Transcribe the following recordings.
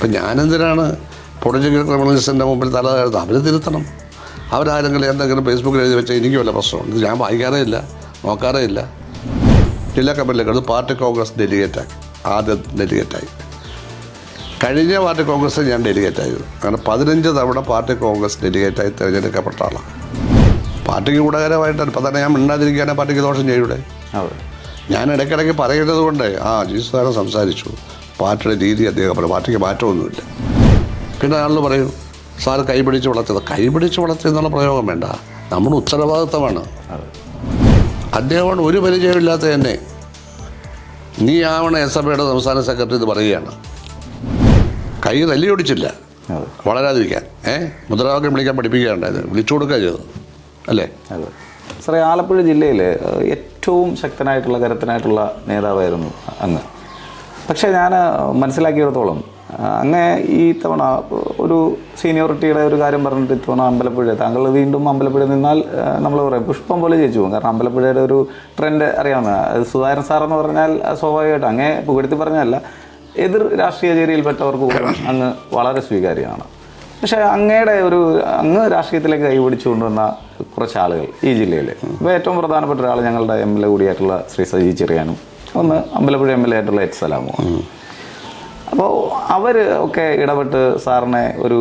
അപ്പം ഞാനെന്തിനാണ് പൊളിറ്റിക്കൽ ക്രിമിനൽസിന്റെ മുമ്പിൽ തല താഴ്ത്തുന്നത് അവർ തിരുത്തണം. അവരാരെങ്കിലും എന്തെങ്കിലും ഫേസ്ബുക്കിൽ എഴുതി വെച്ചാൽ എനിക്ക് വല്ല പ്രശ്നമുണ്ട്. ഇത് ഞാൻ വായിക്കാറേ ഇല്ല നോക്കാറേ ഇല്ല. ജില്ലാ കമ്മിറ്റിയിലേക്ക് പാർട്ടി കോൺഗ്രസ് ഡെലിഗേറ്റായി ആദ്യ ഡെലിഗേറ്റായി കഴിഞ്ഞ പാർട്ടി കോൺഗ്രസ് ഞാൻ ഡെലിഗേറ്റായിരുന്നു അങ്ങനെ പതിനഞ്ച് തവണ പാർട്ടി കോൺഗ്രസ് ഡെലിഗേറ്റായി തിരഞ്ഞെടുക്കപ്പെട്ട ആളാണ് പാർട്ടിക്ക് ഗുണകരമായിട്ട് ഇപ്പം തന്നെ ഞാൻ മിണ്ടാതിരിക്കാനേ പാർട്ടിക്ക് ദോഷം ചെയ്യൂടെ? ഞാൻ ഇടയ്ക്കിടയ്ക്ക് പറയുന്നത് കൊണ്ട് ആ ജീസ് സാറ് സംസാരിച്ചു. പാർട്ടിയുടെ രീതി അദ്ദേഹം പറഞ്ഞു. പാർട്ടിക്ക് മാറ്റമൊന്നുമില്ല. പിന്നെ ആളുകൾ പറയും സാർ കൈപിടിച്ച് വളർത്തിയത് കൈപിടിച്ച് വളർത്തി എന്നുള്ള പ്രയോഗം വേണ്ട. നമ്മൾ ഉത്തരവാദിത്തമാണ്. അദ്ദേഹമാണ് ഒരു പരിചയമില്ലാത്ത എന്നെ. നീ ആവണ എസ് എഫ് ഐയുടെ സംസ്ഥാന സെക്രട്ടറി എന്ന് പറയുകയാണ്. കൈ തല്ലി ഓടിച്ചില്ല. അതെ. വളരാതിരിക്കാൻ. ഏ? മുദ്രാവാക്യം വിളിക്കാൻ പഠിപ്പിക്കുകയുണ്ടായത് വിളിച്ചു കൊടുക്കുക ചെയ്തത് അല്ലേ? സാറേ ആലപ്പുഴ ജില്ലയിൽ ഏറ്റവും ശക്തനായിട്ടുള്ള കരുത്തനായിട്ടുള്ള നേതാവായിരുന്നു അങ്ങ്. പക്ഷേ ഞാൻ മനസ്സിലാക്കിയിടത്തോളം അങ്ങനെ ഈ തവണ ഒരു സീനിയോറിറ്റിയുടെ ഒരു കാര്യം പറഞ്ഞിട്ട് ഇത്തവണ അമ്പലപ്പുഴ താങ്കൾ വീണ്ടും അമ്പലപ്പുഴ നിന്നാൽ നമ്മൾ പറയും പുഷ്പം പോലെ ജയിച്ചു പോകും. കാരണം അമ്പലപ്പുഴയുടെ ഒരു ട്രെൻഡ് അറിയാവുന്ന സുധാകരൻ സാർ എന്ന് പറഞ്ഞാൽ സ്വാഭാവികമായിട്ടും അങ്ങേ പുകഴ്ത്തി പറഞ്ഞല്ല എതിർ രാഷ്ട്രീയ ചേരിയിൽപ്പെട്ടവർക്ക് പോലും അങ്ങ് വളരെ സ്വീകാര്യമാണ്. പക്ഷേ അങ്ങയുടെ ഒരു അങ്ങ് രാഷ്ട്രീയത്തിലേക്ക് കൈപിടിച്ചു കൊണ്ടുവന്ന കുറച്ച് ആളുകൾ ഈ ജില്ലയിൽ ഇപ്പോൾ ഏറ്റവും പ്രധാനപ്പെട്ട ഒരാൾ ഞങ്ങളുടെ എം എൽ എ കൂടിയായിട്ടുള്ള ശ്രീ സജി ചെറിയാനും ഒന്ന് അമ്പലപ്പുഴ എം എൽ എ ആയിട്ടുള്ള എച്ച് സലാമോ. അപ്പോൾ അവർ ഒക്കെ ഇടപെട്ട് സാറിനെ ഒരു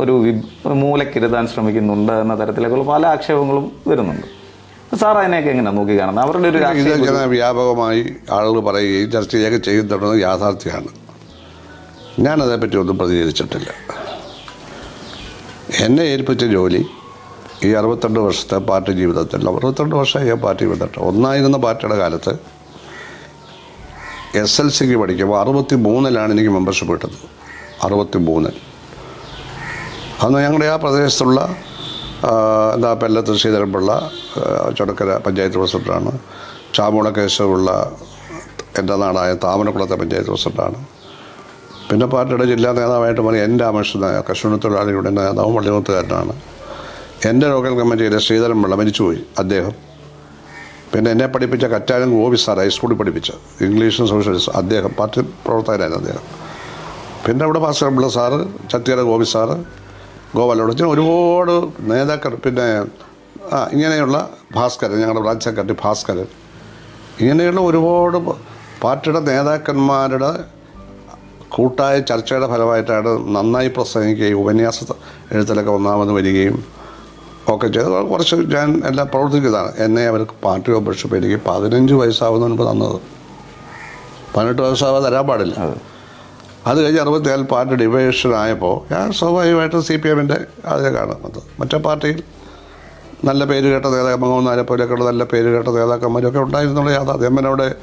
ഒരു മൂലക്കിരുതാൻ ശ്രമിക്കുന്നുണ്ട് എന്ന തരത്തിലേക്കുള്ള പല ആക്ഷേപങ്ങളും വരുന്നുണ്ട്. സാർ അതിനെയൊക്കെ എങ്ങനെയാണ് നോക്കി കാണുന്നത്? അവരുടെ ഒരു വ്യാപകമായി ആളുകൾ പറയുകയും ചർച്ച ചെയ്യുകയൊക്കെ ചെയ്യുന്നുണ്ടെന്ന് യാഥാർത്ഥ്യമാണ്. ഞാനതേപ്പറ്റി ഒന്നും പ്രതികരിച്ചിട്ടില്ല. എന്നെ ഏൽപ്പിച്ച ജോലി ഈ അറുപത്തിരണ്ട് വർഷത്തെ പാർട്ടി ജീവിതത്തിൽ അറുപത്തിരണ്ട് വർഷമായി ഞാൻ പാർട്ടി വന്നിട്ട് ഒന്നായിരുന്ന പാർട്ടിയുടെ കാലത്ത് എസ് എൽ സിക്ക് പഠിക്കുമ്പോൾ അറുപത്തി മൂന്നിലാണ് എനിക്ക് മെമ്പർഷിപ്പ് കിട്ടുന്നത്. അറുപത്തി മൂന്നിൽ അന്ന് ഞങ്ങളുടെ ആ പ്രദേശത്തുള്ള എന്താ പെല്ലത്ത് ശ്രീധരൻപിള്ള ചടക്കര പഞ്ചായത്ത് പ്രസിഡന്റാണ് ചാമുള കേശവുള്ള എന്റെ നാടായ താമരക്കുളത്തെ പഞ്ചായത്ത് പ്രസിഡന്റാണ് പിന്നെ പാർട്ടിയുടെ ജില്ലാ നേതാവായിട്ട് മാറി എന്റെ നായർ കശുവണ്ടി തൊഴിലാളിയുടെ നേതാവും വള്ളിമുത്തുകാരനാണ്. എന്റെ ലോക്കൽ കമ്മിറ്റിയിലെ ശ്രീധരൻപിള്ള മരിച്ചുപോയി. അദ്ദേഹം പിന്നെ എന്നെ പഠിപ്പിച്ച കറ്റാനം ഗോപി സാർ ഹൈസ്കൂളിൽ പഠിപ്പിച്ച ഇംഗ്ലീഷും സോഷ്യലിസ്റ്റ് അദ്ദേഹം പാർട്ടി പ്രവർത്തകനായിരുന്നു അദ്ദേഹം. പിന്നെ ഇവിടെ ഭാസ്കരപിള്ള സാറ് ചത്തിയറ ഗോപി സാറ് ഗോപാലോട് ഇങ്ങനെ ഒരുപാട് നേതാക്കൾ പിന്നെ ആ ഇങ്ങനെയുള്ള ഭാസ്കരൻ ഞങ്ങളുടെ ബ്രാഞ്ച് സെക്രട്ടറി ഭാസ്കരൻ. ഇങ്ങനെയുള്ള ഒരുപാട് പാർട്ടിയുടെ നേതാക്കന്മാരുടെ കൂട്ടായ ചർച്ചയുടെ ഫലമായിട്ടാണ് നന്നായി പ്രസംഗിക്കുകയും ഉപന്യാസ എഴുത്തിലൊക്കെ ഒന്നാമത് വരികയും ഒക്കെ ചെയ്ത്. കുറച്ച് ഞാൻ എല്ലാം പ്രവർത്തിക്കുന്നതാണ് എന്നെ അവർക്ക് പാർട്ടി ഓപ്പറേഷൻ എനിക്ക് പതിനഞ്ച് വയസ്സാവുന്ന മുൻപ് തന്നത്. പതിനെട്ട് വയസ്സാവാതെ തരാൻ പാടില്ല. അത്. കഴിഞ്ഞ് അറുപത്തിനാല് പാർട്ടി ഡിവൈഷൻ ആയപ്പോൾ ഞാൻ സ്വാഭാവികമായിട്ട് സി പി എമ്മിന്റെ അതിനെ വന്നത് മറ്റേ പാർട്ടിയിൽ നല്ല പേര് കേട്ട നേതാക്കന്മാരെ പോലെയൊക്കെയുള്ള നല്ല പേര് കേട്ട നേതാക്കന്മാരൊക്കെ ഉണ്ടായിരുന്നുള്ള യാഥാർത്ഥ്യം. എം. എൻ അവിടെ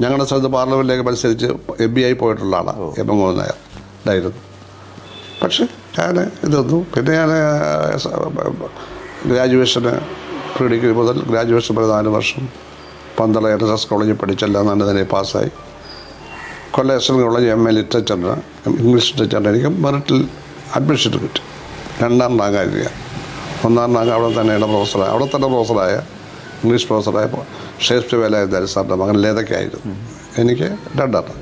ഞങ്ങളുടെ സ്ഥലത്ത് പാർലമെന്റിലേക്ക് മത്സരിച്ച് എം ബി ആയി പോയിട്ടുള്ള ആളാണ് എം. എം. മോഹൻ നായർ. ഉണ്ടായിരുന്നു. പക്ഷേ ഞാൻ ഇതൊന്നു പിന്നെ ഞാൻ ഗ്രാജുവേഷന് പ്രീ ഡിഗ്രി മുതൽ ഗ്രാജുവേഷൻ വരെ നാല് വർഷം. പന്തള എൻ എസ് എസ് കോളേജിൽ പഠിച്ചെല്ലാം നല്ല തന്നെ പാസ്സായി. കൊല്ല S N college M A ലിറ്ററേച്ചറിന് English ലിറ്ററേച്ചറിന് എനിക്ക് മെറിറ്റിൽ അഡ്മിഷൻ കിട്ടി. രണ്ടാം റാങ്കായിരിക്കുക ഒന്നാം റാങ്ക് അവിടെ തന്നെയാണ് പ്രൊഫസറായ. അവിടെ തന്നെ പ്രൊഫസറായ ഇംഗ്ലീഷ് പ്രൊഫസറായ ഷേക്സ്പിയർ വേല സാറിന്റെ മകൻ ലേതക്കായിരുന്നു എനിക്ക് രണ്ടാണ്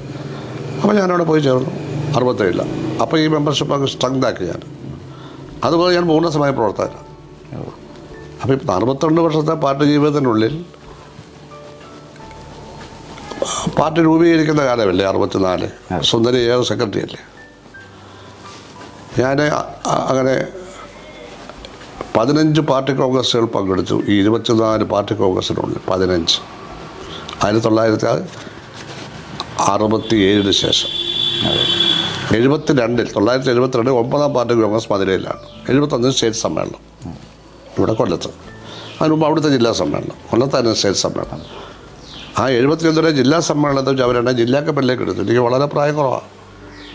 അപ്പോൾ ഞാനവിടെ പോയി ചേർന്നു. അറുപത്തേഴിലാണ് അപ്പോൾ ഈ മെമ്പർഷിപ്പ് അങ്ങ് സ്ട്രങ്താക്കി ഞാൻ. അതുപോലെ ഞാൻ പൂർണസമയ പ്രവർത്തകനാണ്. അപ്പോൾ ഇപ്പം അറുപത്തിരണ്ട് വർഷത്തെ പാർട്ടി ജീവിതത്തിനുള്ളിൽ പാർട്ടി രൂപീകരിക്കുന്ന കാലമല്ലേ അറുപത്തിനാല്? സുന്ദരി ഏത് സെക്രട്ടറി അല്ലേ? ഞാൻ അങ്ങനെ പതിനഞ്ച് പാർട്ടി കോൺഗ്രസ്സുകൾ പങ്കെടുത്തു. ഈ ഇരുപത്തിനാല് പാർട്ടി കോൺഗ്രസ്സിനുള്ളിൽ പതിനഞ്ച്. ആയിരത്തി തൊള്ളായിരത്തി അറുപത്തി ഏഴിന് ശേഷം. എഴുപത്തി രണ്ടിൽ തൊള്ളായിരത്തി എഴുപത്തിരണ്ട് ഒമ്പതാം പാർട്ടി കോൺഗ്രസ് മധുരയിലാണ് എഴുപത്തൊന്നിന് സ്റ്റേറ്റ് സമ്മേളനം. ഇവിടെ കൊല്ലത്ത്. അതിന് മുമ്പ് അവിടുത്തെ ജില്ലാ സമ്മേളനം കൊല്ലത്തായിരുന്നു സ്റ്റേറ്റ് സമ്മേളനം. ആ എഴുപത്തിയൊന്നിലെ ജില്ലാ സമ്മേളനത്തിൽ അവരെന്നെ ജില്ലാ കപ്പലിലേക്ക് എടുത്തു. എനിക്ക് വളരെ പ്രായം കുറവാണ്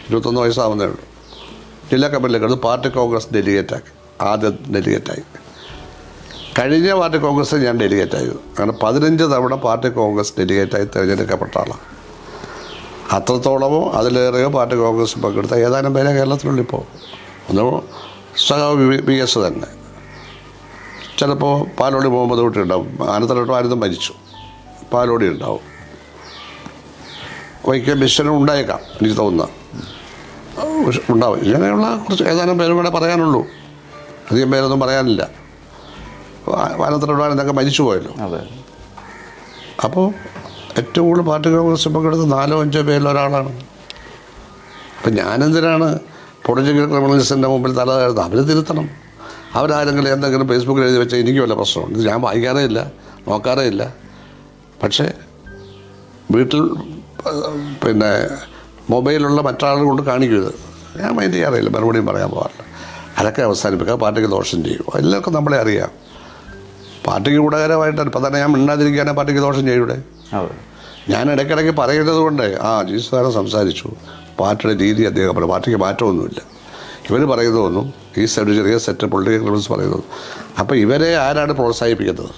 ഇരുപത്തൊന്ന് വയസ്സാവുന്നേ ഉള്ളൂ. ജില്ലാ കപ്പലിലേക്ക് എടുത്ത് പാർട്ടി കോൺഗ്രസ് ഡെലിഗേറ്റാക്കി. ആദ്യ ഡെലിഗേറ്റായി. കഴിഞ്ഞ പാർട്ടി കോൺഗ്രസ് ഞാൻ ഡെലിഗേറ്റായിരുന്നു അങ്ങനെ പതിനഞ്ച് തവണ പാർട്ടി കോൺഗ്രസ് ഡെലിഗേറ്റായി തിരഞ്ഞെടുക്കപ്പെട്ട ആളാണ്. അത്രത്തോളമോ അതിലേറെയോ പാർട്ടി കോൺഗ്രസ് പങ്കെടുത്ത ഏതാനും പേരെ കേരളത്തിലുള്ളിപ്പോൾ. ഒന്ന് വി- വി എസ് തന്നെ. ചിലപ്പോൾ പാലോടി പോകുമ്പോൾ കുട്ടി ഉണ്ടാവും. ആനത്തലോട്ട് ആരും മരിച്ചു. പാലോടി ഉണ്ടാവും. വൈക്കം മിഷനും ഉണ്ടായേക്കാം. എനിക്ക് തോന്നുന്നത് ഉഷ് ഉണ്ടാവും. ഇങ്ങനെയുള്ള കുറച്ച് ഏതാനും പേരും കൂടെ പറയാനുള്ളൂ. അധികം പേരൊന്നും പറയാനില്ല. വാനത്തിലുണ്ടാകാൻ ഇതൊക്കെ മരിച്ചു പോയല്ലോ. അപ്പോൾ ഏറ്റവും കൂടുതൽ പാർട്ടി കോൺഗ്രസ് പങ്കെടുത്ത് നാലോ അഞ്ചോ പേരിൽ ഒരാളാണ്. അപ്പം ഞാനെന്തിനാണ് പൊളിറ്റിക്കൽ ക്രിമിനൽസിന്റെ മുമ്പിൽ തല താഴ്ത്തുന്നത് അവർ തിരുത്തണം. അവരാരെങ്കിലും എന്തെങ്കിലും ഫേസ്ബുക്കിൽ എഴുതി വെച്ചാൽ എനിക്ക് വല്ല പ്രശ്നമുണ്ട്. ഇത് ഞാൻ വായിക്കാറേ ഇല്ല നോക്കാറേ ഇല്ല. പക്ഷേ വീട്ടിൽ പിന്നെ മൊബൈലുള്ള മറ്റാളുകൾ കൊണ്ട് കാണിക്കരുത്. ഞാൻ മൈൻഡ് ചെയ്യാറില്ല മറുപടിയും പറയാൻ പോകാറില്ല. അതൊക്കെ അവസാനിപ്പിക്കുക പാർട്ടിക്ക് ദോഷം ചെയ്യും. എല്ലാവർക്കും നമ്മളെ അറിയാം. പാർട്ടിക്ക് ഗുണകരമായിട്ട് ഇപ്പം തന്നെ ഞാൻ മിണ്ടാതിരിക്കാനേ പാർട്ടിക്ക് ദോഷം ചെയ്യൂടെ? ഞാൻ ഇടയ്ക്കിടയ്ക്ക് പറയുന്നത് കൊണ്ട് ആ ജീസുകാരൻ സംസാരിച്ചു. പാർട്ടിയുടെ രീതി അദ്ദേഹം പറഞ്ഞു. പാർട്ടിക്ക് മാറ്റമൊന്നുമില്ല. ഇവർ പറയുന്നതൊന്നും ഈ സൈഡ് ചെറിയ സെറ്റ് പൊളിറ്റിക്കൽ ക്രിമിനൽസ് പറയുന്നത് അപ്പോൾ ഇവരെ ആരാണ് പ്രോത്സാഹിപ്പിക്കുന്നത്?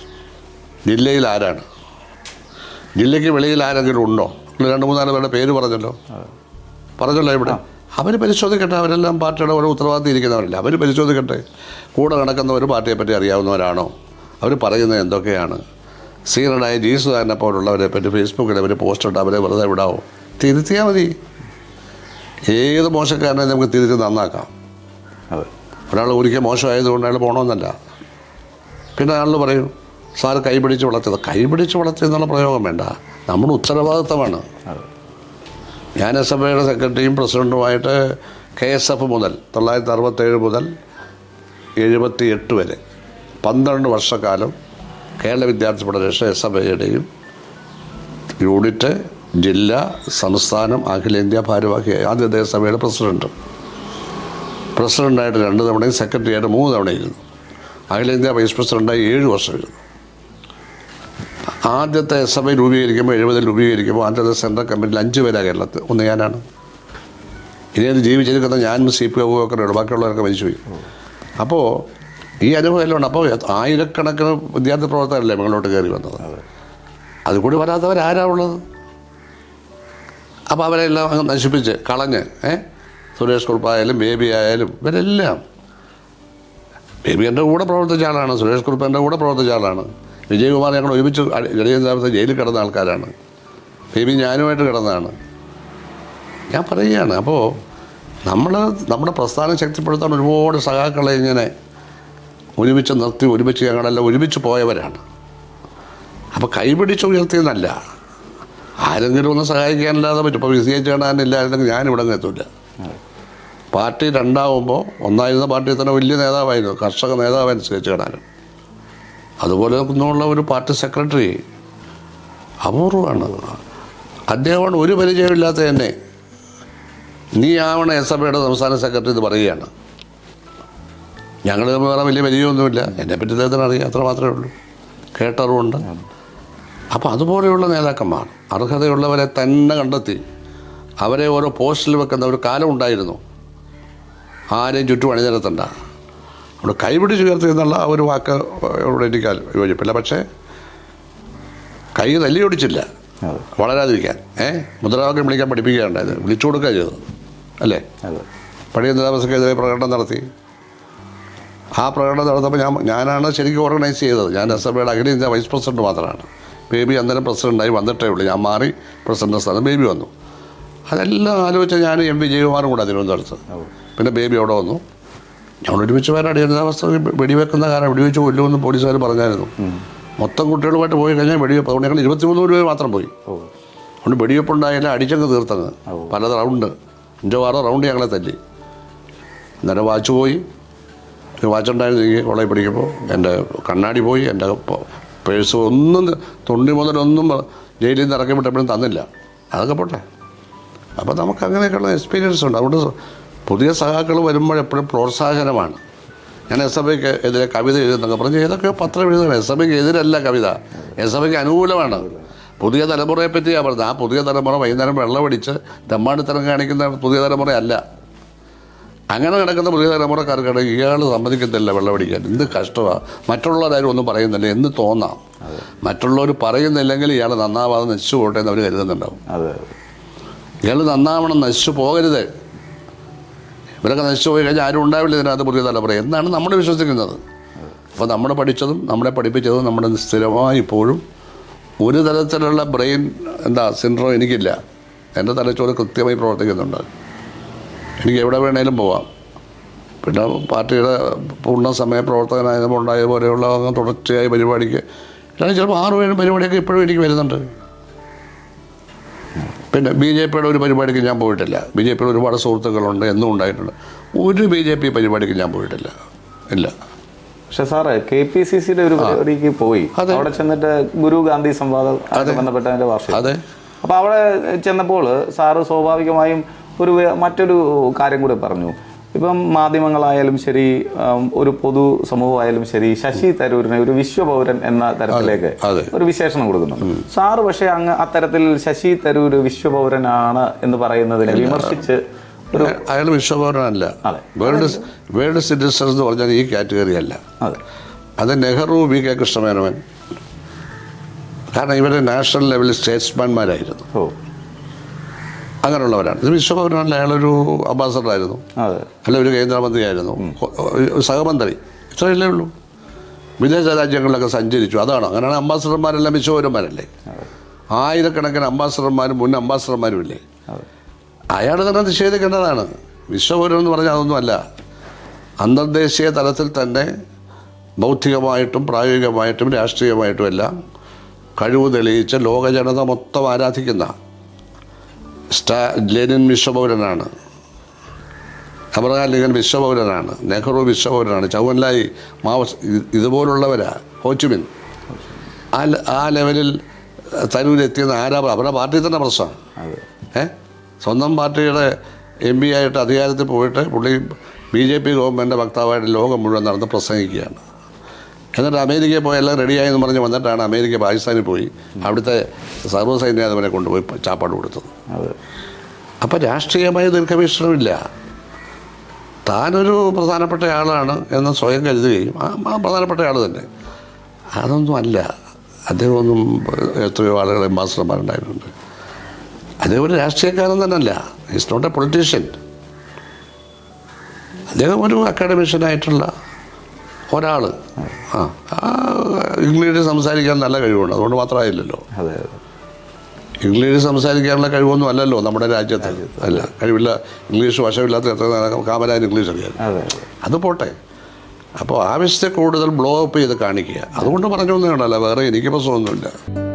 ജില്ലയിൽ ആരാണ്? ജില്ലയ്ക്ക് വെളിയിൽ ആരെങ്കിലും ഉണ്ടോ? രണ്ട് മൂന്നാൽ പേരുടെ പേര് പറഞ്ഞല്ലോ. പറഞ്ഞല്ലോ ഇവിടെ. അവർ പരിശോധിക്കട്ടെ. അവരെല്ലാം പാർട്ടിയുടെ ഓരോ ഉത്തരവാദിത്തം ഇരിക്കുന്നവരല്ല. അവർ പരിശോധിക്കട്ടെ. കൂടെ ഒരു പാർട്ടിയെ പറ്റി അറിയാവുന്നവരാണോ? അവർ പറയുന്നത് എന്തൊക്കെയാണ്? സീനഡായ ജീസുകാരനെ പോലുള്ളവരെ പറ്റി ഫേസ്ബുക്കിൽ അവർ പോസ്റ്റ് ഇട്ട് അവരെ വെറുതെ വിടാവോ? തിരുത്തിയാൽ മതി. ഏത് മോശക്കാരനെ നമുക്ക് തിരുത്തി നന്നാക്കാം? അതെ. ഒരാൾ ഒരിക്കൽ മോശമായതുകൊണ്ട് അയാൾ പോകണമെന്നല്ല പിന്നെ അയാൾ പറയും സാർ കൈപിടിച്ച് വളർത്തിയത് കൈപിടിച്ച് വളർത്തി എന്നുള്ള പ്രയോഗം വേണ്ട. നമ്മുടെ ഉത്തരവാദിത്തമാണ്. ഐയുടെ സെക്രട്ടറിയും പ്രസിഡന്റുമായിട്ട് കെ എസ് എഫ് മുതൽ തൊള്ളായിരത്തി അറുപത്തേഴ് മുതൽ എഴുപത്തി എട്ട് വരെ പന്ത്രണ്ട് വർഷക്കാലം Kerala Vidyarthi federation S F ഐയുടെയും unit ജില്ല സംസ്ഥാനം അഖിലേന്ത്യാ ഭാരവാഹിയായി ആദ്യ ദേശസഭയുടെ പ്രസിഡന്റ്. പ്രസിഡന്റായിട്ട് രണ്ട് തവണയും സെക്രട്ടറിയായിട്ട് മൂന്ന് തവണയിരുന്നു അഖിലേന്ത്യാ വൈസ് പ്രസിഡന്റായി ഏഴ് വർഷം ഇരുന്നു. ആദ്യത്തെ എസ് എഫ് ഐ രൂപീകരിക്കുമ്പോൾ എഴുപതിൽ രൂപീകരിക്കുമ്പോൾ ആദ്യത്തെ സെൻട്രൽ കമ്മിറ്റിയിൽ അഞ്ച് പേരാണ് കേരളത്തിൽ. ഒന്ന് ഞാനാണ്. ഇനി അത് ജീവിച്ചിരിക്കുന്ന ഞാനും സി പി ഒക്കെ ബാക്കിയുള്ളവരൊക്കെ ബാക്കിയുള്ളവരൊക്കെ മരിച്ചുപോയി അപ്പോൾ ഈ അനുഭവം എല്ലാം ഉണ്ട് അപ്പോൾ ആയിരക്കണക്കിന് വിദ്യാർത്ഥി പ്രവർത്തകരല്ലേ മുകളിലോട്ട് കയറി വന്നത്? അതുകൂടി വരാത്തവരാരാ ഉള്ളത്? അപ്പോൾ അവരെല്ലാം നശിപ്പിച്ച് കളഞ്ഞ് ഏ? സുരേഷ് കുറുപ്പായാലും ബേബി ആയാലും ഇവരെല്ലാം. ബേബി എന്റെ കൂടെ പ്രവർത്തിച്ച ആളാണ് സുരേഷ് കുറുപ്പ് എന്റെ കൂടെ പ്രവർത്തിച്ച ആളാണ്. വിജയകുമാർ ഞങ്ങൾ ഒരുമിച്ച് ജലീന്ദ്രത്തെ ജയിലിൽ കിടന്ന ആൾക്കാരാണ്. ബേബി ഞാനുമായിട്ട് കിടന്നതാണ്. ഞാൻ പറയുകയാണ് അപ്പോൾ നമ്മൾ നമ്മുടെ പ്രസ്ഥാനം ശക്തിപ്പെടുത്താൻ ഒരുപാട് സഖാക്കളെ ഇങ്ങനെ ഒരുമിച്ച് നിർത്തി ഒരുമിച്ച് ഞങ്ങളെല്ലാം ഒരുമിച്ച് പോയവരാണ്. അപ്പോൾ കൈപിടിച്ച് ഉയർത്തിയെന്നല്ല ആരെങ്കിലും ഒന്ന് സഹായിക്കാനല്ലാതെ പറ്റും. ഇപ്പോൾ വിസിയെ ചേടാനില്ലായിരുന്നെങ്കിൽ ഞാനിവിടെ നിന്ന് എത്തില്ല പാർട്ടി രണ്ടാവുമ്പോൾ ഒന്നായിരുന്ന പാർട്ടി തന്നെ വലിയ നേതാവായിരുന്നു. കർഷക നേതാവായിരുന്നു സി എച്ച് കാണാനും അതുപോലെ നിന്നുള്ള ഒരു പാർട്ടി സെക്രട്ടറി. അപൂർവമാണ്. അദ്ദേഹമാണ് ഒരു പരിചയമില്ലാത്ത എന്നെ. നീ ആവണ എസ് എഫ് ഐയുടെ സംസ്ഥാന സെക്രട്ടറി എന്ന് പറയുകയാണ്. ഞങ്ങൾ വേറെ വലിയ പരിചയമൊന്നുമില്ല. എന്നെ പറ്റി അദ്ദേഹത്തിന് അറിയാം. അത്ര മാത്രമേ ഉള്ളൂ. കേട്ടറിവുണ്ട്. അപ്പോൾ അതുപോലെയുള്ള നേതാക്കന്മാർ അർഹതയുള്ളവരെ തന്നെ കണ്ടെത്തി അവരെ ഓരോ പോസ്റ്റിൽ വെക്കുന്ന ഒരു കാലം ഉണ്ടായിരുന്നു. ആരെയും ചുറ്റും അണിനിരത്തണ്ട. അവിടെ കൈപിടിച്ച് ഉയർത്തി എന്നുള്ള ആ ഒരു വാക്ക് ഇവിടെ എനിക്ക് യോജിപ്പില്ല. പക്ഷേ കൈ തല്ലി ഓടിച്ചില്ല. അതെ. വളരാതിരിക്കാൻ. ഏ? മുദ്രാവാക്യം വിളിക്കാൻ പഠിപ്പിക്കുകയുണ്ടായത് വിളിച്ചു കൊടുക്കുക ചെയ്തത്. അല്ലേ? പഴയ നേതാവസ്ഥക്കെതിരെ പ്രകടനം നടത്തി. ആ പ്രകടനം നടന്നപ്പോൾ ഞാൻ ഞാനാണ് ശരിക്കും ഓർഗനൈസ് ചെയ്തത്. ഞാൻ അസംബ്ലിയുടെ എഫ് ഐയുടെ അഖിലേന്ത്യാ വൈസ് പ്രസിഡന്റ് മാത്രമാണ്. ബേബി അന്നേരം പ്രസിഡന്റായി വന്നിട്ടേ ഉള്ളൂ. ഞാൻ മാറി പ്രസിഡന്റ് സ്ഥാനം ബേബി വന്നു. അതെല്ലാം ആലോചിച്ച ഞാൻ എം വി ജയകുമാറും കൂടെ തിരുവനന്തപുരത്ത് പിന്നെ ബേബി അവിടെ വന്നു. ഞങ്ങൾ ഒരുമിച്ച് പേരെ അടിയന്തരാവസ്ഥ വെടിവെക്കുന്ന കാരണം വെടിവെച്ച് കൊല്ലുമെന്ന് പോലീസുകാർ പറഞ്ഞായിരുന്നു. മൊത്തം കുട്ടികളുമായിട്ട് പോയി കഴിഞ്ഞാൽ വെടിവെപ്പ്. അതുകൊണ്ട് ഞങ്ങൾ ഇരുപത്തിമൂന്ന് രൂപ മാത്രം പോയി. അതുകൊണ്ട് വെടിവെപ്പുണ്ടായാലും അടിച്ചങ്ങ് തീർത്തങ്ങ്. പല റൗണ്ട്. അഞ്ചോ ആറോ റൗണ്ട് ഞങ്ങളെ തല്ലി. നേരെ വാച്ച് പോയി. വാച്ചുണ്ടായിരുന്നു എനിക്ക് കോളേജ് പഠിക്കുമ്പോൾ എന്റെ കണ്ണാടി പോയി. എന്റെ പേഴ്സ് ഒന്നും മുതൽ മുതലൊന്നും ജയിലിൽ നിന്ന് ഇറക്കി വിട്ടപ്പോഴും തന്നില്ല. അതൊക്കെ പോട്ടെ. അപ്പോൾ നമുക്ക് അങ്ങനെയൊക്കെയുള്ള എക്സ്പീരിയൻസ് ഉണ്ട്. അതുകൊണ്ട് പുതിയ സഹാക്കൾ വരുമ്പോൾ എപ്പോഴും പ്രോത്സാഹനമാണ്. ഞാൻ എസ് എഫ് ഐക്ക് എതിരെ കവിത എഴുതുന്നൊക്കെ പറഞ്ഞ് ഏതൊക്കെ പത്രം എഴുതണം എസ് എഫ് ഐക്ക് എതിരല്ല കവിത. എസ് എഫ് ഐക്ക് അനുകൂലമാണ്. പുതിയ തലമുറയെ പറ്റിയാണ് പറഞ്ഞത്. ആ പുതിയ തലമുറ വൈകുന്നേരം വെള്ളമടിച്ച് തെമ്മാടിത്തരം കാണിക്കുന്ന പുതിയ തലമുറയല്ല. അങ്ങനെ നടക്കുന്ന പുതിയ തലമുറക്കാർക്കാണ് ഇയാൾ സമ്മതിക്കത്തില്ല വെള്ളമടിക്കാൻ. എന്ത് കഷ്ടമാണ് മറ്റുള്ളവരാരും ഒന്നും പറയുന്നില്ല. എന്ന് തോന്നാം. മറ്റുള്ളവർ പറയുന്നില്ലെങ്കിൽ ഇയാൾ നന്നാവാതെ നശിച്ചു പോകട്ടെ എന്ന് അവർ കരുതുന്നുണ്ടാവും. അതെ. ഇയാൾ നന്നാവണം നശിച്ചു പോകരുത്. ഇവരൊക്കെ നശിച്ചു പോയി കഴിഞ്ഞാൽ ആരും ഉണ്ടാവില്ല ഇതിനകത്ത് പുതിയ തലമുറ. എന്നാണ് നമ്മൾ വിശ്വസിക്കുന്നത്. അപ്പോൾ നമ്മൾ പഠിച്ചതും നമ്മളെ പഠിപ്പിച്ചതും നമ്മുടെ സ്ഥിരമായി ഇപ്പോഴും ഒരു തരത്തിലുള്ള ബ്രെയിൻ എന്താ സിൻഡ്രോം എനിക്കില്ല. എന്റെ തലച്ചോറ് കൃത്യമായി പ്രവർത്തിക്കുന്നുണ്ട്. എനിക്ക് എവിടെ വേണേലും പോവാം. പിന്നെ പാർട്ടിയുടെ പൂർണ സമയ പ്രവർത്തകനായതുമ്പോൾ ഉണ്ടായ പോലെയുള്ള അങ്ങ് തുടർച്ചയായ പരിപാടിക്ക് ചിലപ്പോൾ ആറ് പേരും പരിപാടിയൊക്കെ ഇപ്പോഴും എനിക്ക് വരുന്നുണ്ട്. പിന്നെ ബി ജെ പിയുടെ ഒരു പരിപാടിക്ക് ഞാൻ പോയിട്ടില്ല. ബി ജെ പിയുടെ ഒരുപാട് സുഹൃത്തുക്കളുണ്ട് എന്നും ഉണ്ടായിട്ടുണ്ട്. ഒരു ബി ജെ പി പരിപാടിക്ക് ഞാൻ പോയിട്ടില്ല. ഇല്ല. പക്ഷെ സാറ് കെ പി സി സിയുടെ ഒരു പരിപാടിക്ക് പോയി. അവിടെ ചെന്നിട്ട് ഗുരു ഗാന്ധി സംവാദം ബന്ധപ്പെട്ടതിന്റെ ബന്ധപ്പെട്ട വാർഷികം. അതെ. അപ്പോൾ അവിടെ ചെന്നപ്പോൾ സാറ് സ്വാഭാവികമായും ഒരു മറ്റൊരു കാര്യം കൂടെ പറഞ്ഞു. ഇപ്പം മാധ്യമങ്ങളായാലും ശരി ഒരു പൊതു സമൂഹമായാലും ശരി ശശി തരൂരിനെ ഒരു വിശ്വപൗരൻ എന്ന തരത്തിലേക്ക് ഒരു വിശേഷണം കൊടുക്കുന്നു. സാറ് പക്ഷേ അങ്ങ് അത്തരത്തിൽ ശശി തരൂർ വിശ്വപൗരനാണ് എന്ന് പറയുന്നതിനെ വിമർശിച്ച് അയാൾ വിശ്വപൗരനല്ല. വേൾഡ് വേൾഡ് സിറ്റിസൺ എന്ന് പറഞ്ഞാൽ ഈ കാറ്റഗറി അല്ല. അതെ. Nehru V K Krishna Menon. കാരണം ഇവരെ നാഷണൽ ലെവലിൽ സ്റ്റേറ്റ്സ്മാൻമാരായിരുന്നു. അങ്ങനെയുള്ളവരാണ്. ഇത് വിശ്വപൗരനല്ല അയാളൊരു അംബാസഡറായിരുന്നു. അല്ല ഒരു കേന്ദ്രമന്ത്രിയായിരുന്നു. ആയിരുന്നു സഹമന്ത്രി. ഇത്രയല്ലേ ഉള്ളൂ. വിദേശ രാജ്യങ്ങളിലൊക്കെ സഞ്ചരിച്ചു. അതാണ്. അങ്ങനെയാണ് അംബാസഡർമാരെല്ലാം വിശ്വപൗരന്മാരല്ലേ? ആയിരക്കണക്കിന് അംബാസഡർമാരും മുൻ അംബാസഡർമാരും ഇല്ലേ? അയാൾ തന്നെ നിഷേധിക്കേണ്ടതാണ്. വിശ്വപൗരൻ എന്ന് പറഞ്ഞാൽ അതൊന്നുമല്ല അന്തർദേശീയ തലത്തിൽ തന്നെ ബൗദ്ധികമായിട്ടും പ്രായോഗികമായിട്ടും രാഷ്ട്രീയമായിട്ടും എല്ലാം കഴിവ് തെളിയിച്ച ലോക ജനത മൊത്തം ആരാധിക്കുന്ന സ്റ്റാ ലെനിൻ വിശ്വപൗരനാണ്. അബ്രഹാം വിശ്വപൗരനാണ്. നെഹ്റു വിശ്വപൗരനാണ്. Zhou Enlai Mao ഇതുപോലുള്ളവരാ. Ho Chi Minh. ആ ആ ലെവലിൽ തരൂരെത്തിയെന്ന് ആരാ അവരുടെ പാർട്ടി തന്നെ പ്രശ്നമാണ്. ഏ? സ്വന്തം പാർട്ടിയുടെ എം പി ആയിട്ട് അധികാരത്തിൽ പോയിട്ട് പുള്ളി ബി ജെ പി ഗവൺമെന്റ് വക്താവായിട്ട് ലോകം മുഴുവൻ നടന്ന് പ്രസംഗിക്കുകയാണ്. എന്നിട്ട് അമേരിക്കയിൽ പോയി എല്ലാം റെഡിയായി എന്ന് പറഞ്ഞ് വന്നിട്ടാണ് അമേരിക്ക പാകിസ്ഥാനിൽ പോയി. അവിടുത്തെ സർവസൈന്യാധിപനെ കൊണ്ടുപോയി ചാപ്പാട് കൊടുത്തത്. അപ്പം രാഷ്ട്രീയമായ ദീർഘവീക്ഷണമില്ല. താനൊരു പ്രധാനപ്പെട്ട ആളാണ് എന്ന് സ്വയം കരുതുകയും ആ പ്രധാനപ്പെട്ട ആൾ തന്നെ. അതൊന്നും അല്ല. അദ്ദേഹമൊന്നും എത്രയോ ആളുകൾ എംബാസിഡർമാരുണ്ടായിട്ടുണ്ട് അദ്ദേഹം ഒരു രാഷ്ട്രീയക്കാരൻ തന്നെയല്ല. ഇറ്റ്സ് നോട്ട് എ പൊളിറ്റീഷ്യൻ അദ്ദേഹം ഒരു അക്കാഡമിഷ്യനായിട്ടുള്ള ഒരാൾ ആ. ഇംഗ്ലീഷ് സംസാരിക്കാൻ നല്ല കഴിവുണ്ട്. അതുകൊണ്ട് മാത്രമായില്ലല്ലോ. അതെ ഇംഗ്ലീഷ് സംസാരിക്കാനുള്ള കഴിവൊന്നും അല്ലല്ലോ നമ്മുടെ രാജ്യത്ത്. അല്ല കഴിവില്ല ഇംഗ്ലീഷ് വശമില്ലാത്ത എത്ര കാമരാൻ ഇംഗ്ലീഷ് അറിയാം. അതെ പോട്ടെ. അപ്പോൾ ആവശ്യത്തെ കൂടുതൽ ബ്ലോ അപ്പ് ചെയ്ത് കാണിക്കുക. അതുകൊണ്ട് പറഞ്ഞു ഒന്നേ ഉണ്ടല്ലോ വേറെ എനിക്ക് പ്രശ്നമൊന്നുമില്ല